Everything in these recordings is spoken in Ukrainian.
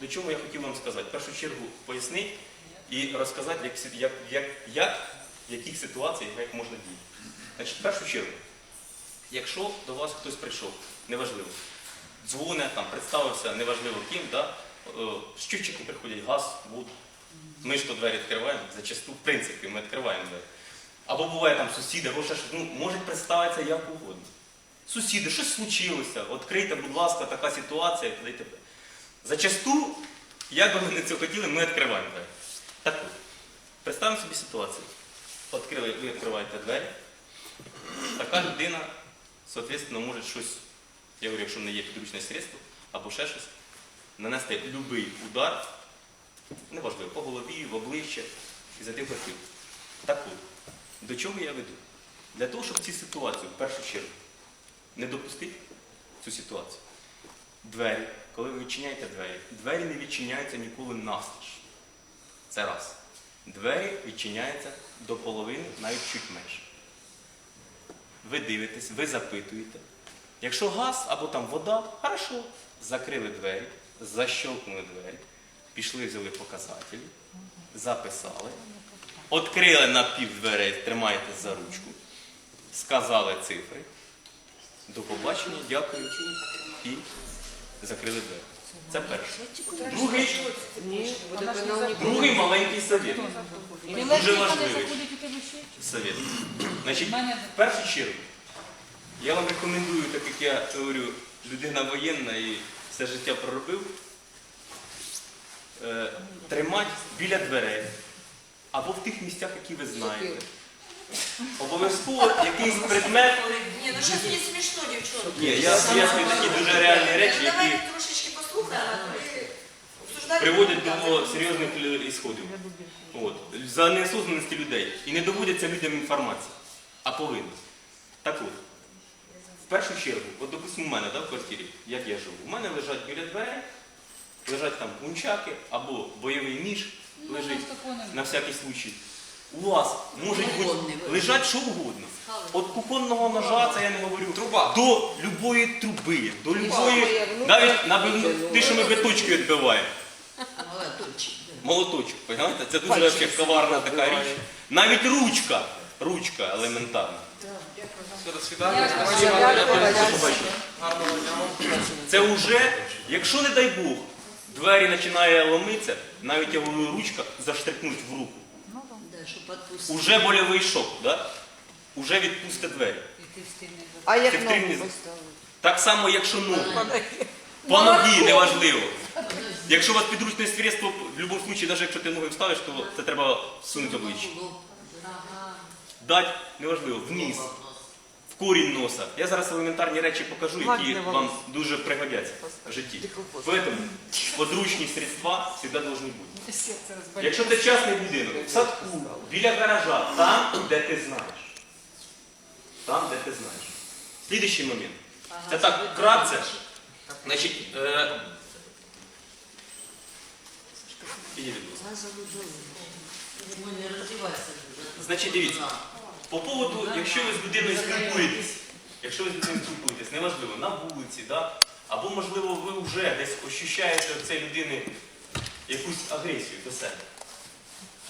до чого я хотів вам сказати? В першу чергу пояснити і розказати, як, як, як, в яких ситуаціях як можна діяти. Значить, в першу чергу, якщо до вас хтось прийшов, неважливо, дзвоне, там, представився, неважливо ким, да? е, щучики приходять, газ, воду. Ми ж то двері відкриваємо, зачасту, в принципі, ми відкриваємо двері. Або буває там сусіди, або ще ну, можуть представитися як угодно. Сусіди, щось случилося, відкрийте, будь ласка, така ситуація, і т.д. Зачасту, як би ми не це хотіли, ми відкриваємо двері. Так от, представимо собі ситуацію. Відкрили, ви відкриваєте двері, така людина, соответственно, може щось, я говорю, якщо не є підручне средство, або ще щось, нанести будь-який удар, неважливо, по голові, в обличчя і за тим хотів. Так от, до чого я веду? Для того, щоб ці ситуації, в першу чергу, не допустити цю ситуацію. Двері, коли ви відчиняєте двері, двері не відчиняються ніколи навстіж. Це раз. Двері відчиняються до половини, навіть чуть менше. Ви дивитесь, ви запитуєте. Якщо газ або там вода, хорошо, закрили двері, защелкнули двері, пішли, взяли показателі, записали, відкрили на пів дверей, тримаєте за ручку, сказали цифри. До побачення, дякую і закрили двері. Це перше. Другий, другий маленький совет. Дуже важливий совет. Значить, в першу чергу, я вам рекомендую, так як я говорю, людина воєнна і все життя проробив, е, тримати біля дверей або в тих місцях, які ви знаєте. Обов'язково якийсь предмет. Ні, ну щось не смішно, дівчонки. Ні, я пояснюю такі дуже реальні речі, які Давайте трошечки послухаємо, а приводять до серйозних ісходів. От. За неосознаності людей. І не доводяться людям інформації, а повинні. Так от, в першу чергу, от допустимо, у мене да, в квартирі, як я живу, у мене лежать біля дверей, лежать там пунчаки або бойовий ніж лежить на всякий случай. У вас може бути лежать що угодно. От кухонного ножа, це я не говорю, Труба. до любої труби, до любої, навіть на ті, що ми биточки відбиваємо. Молоточок, понимаєте? Це дуже вообще коварна така річ. Навіть ручка, ручка елементарна. Все, до свидания. Гарного дня. Це вже, якщо не дай Бог, двері починає ломитися, навіть я говорю, ручка заштрикнуть в руку. Уже больовий шок, да? Уже відпустить двері. А як Ти ногу? Так само, якщо ноги. По ногі, неважливо. Якщо у вас підручне средство, в будь-якому випадку, навіть якщо ти ноги вставиш, то це треба сунути обличчя. Дать, неважливо, вниз, корінь носа. Я зараз елементарні речі покажу, які вам дуже пригодяться в житті. Тому подручні средства завжди повинні бути. Якщо це частний будинок, в садку, біля гаража, там, де ти знаєш. Там, де ти знаєш. Слідуючий момент. Це так вкратце. Значить, е... Значить, дивіться, по поводу, якщо ви з людиною спілкуєтесь, якщо ви з людиною спілкуєтесь, неважливо, на вулиці, да? або, можливо, ви вже десь ощущаєте в цієї людини якусь агресію до себе.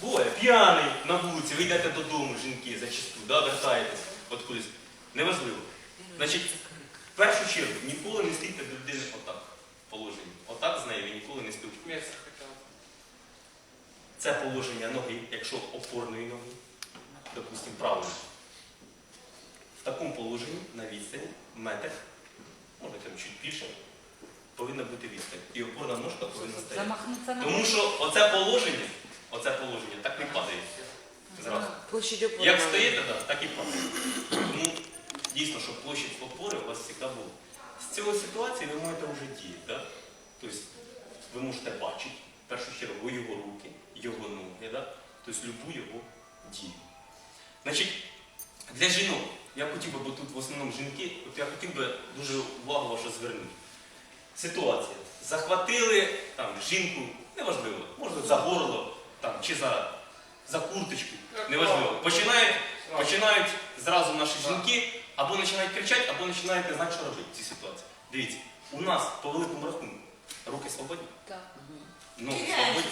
Буває, п'яний на вулиці, ви йдете додому, жінки, зачасту, да, вертаєтесь от кудись. Неважливо. Значить, в першу чергу, ніколи не стійте до людини отак положенні. Отак з нею ви ніколи не спілкуєтесь. Це положення ноги, якщо опорної ноги, допустимо, правої. В такому положенні на відстані, метр, може там чуть більше, повинна бути відстань. І опорна ножка повинна стояти. Тому що оце положення, оце положення так не падає зразу. Як стоїте, да, так і падає. Тому дійсно, щоб площадь опори у вас завжди була. З цієї ситуації ви можете вже діяти. Да? Тобто ви можете бачити, в першу чергу, його руки, його ноги, да? тобто любу його дію. Значить, для жінок, я хотів би, бо тут в основному жінки, от я хотів би дуже увагу вашу звернути. Ситуація. Захватили там, жінку, неважливо, можна за горло там, чи за, за курточку, неважливо. Починають, починають зразу наші жінки або починають кричати, або починають не знати, що робити в цій ситуації. Дивіться, у нас по великому рахунку Руки свободні? Так. Ну, свободні.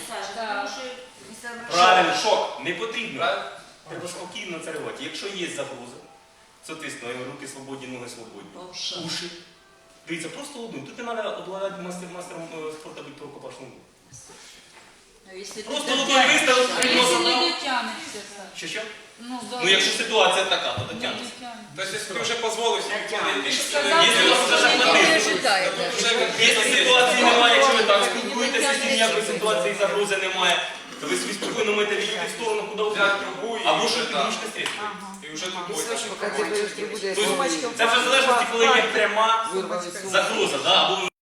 Правильно, шок. Не потрібно. Треба спокійно це реагувати. Якщо є загроза, соответственно, руки свободні, ноги свободні. Уші. Дивіться, просто одну. Тут не треба обладати мастер, мастером е, спорту бути по рукопашному. якщо Просто одну виставив, А якщо не дав. Що що? Ну, да. Ну якщо ситуація така, то не дотягнеться. Тобто, якщо ти вже дозволив собі Натягнеш. платити, Ти ж що Якщо ситуації немає, якщо ви там спілкуєтеся з ним, якої ситуації загрози немає, то ви спокойно спокійно это відійти в сторону, куди взяти угодно. А ви вже, да. средство. І вже тут Тобто Це вже в залежності, коли є пряма загроза, да? або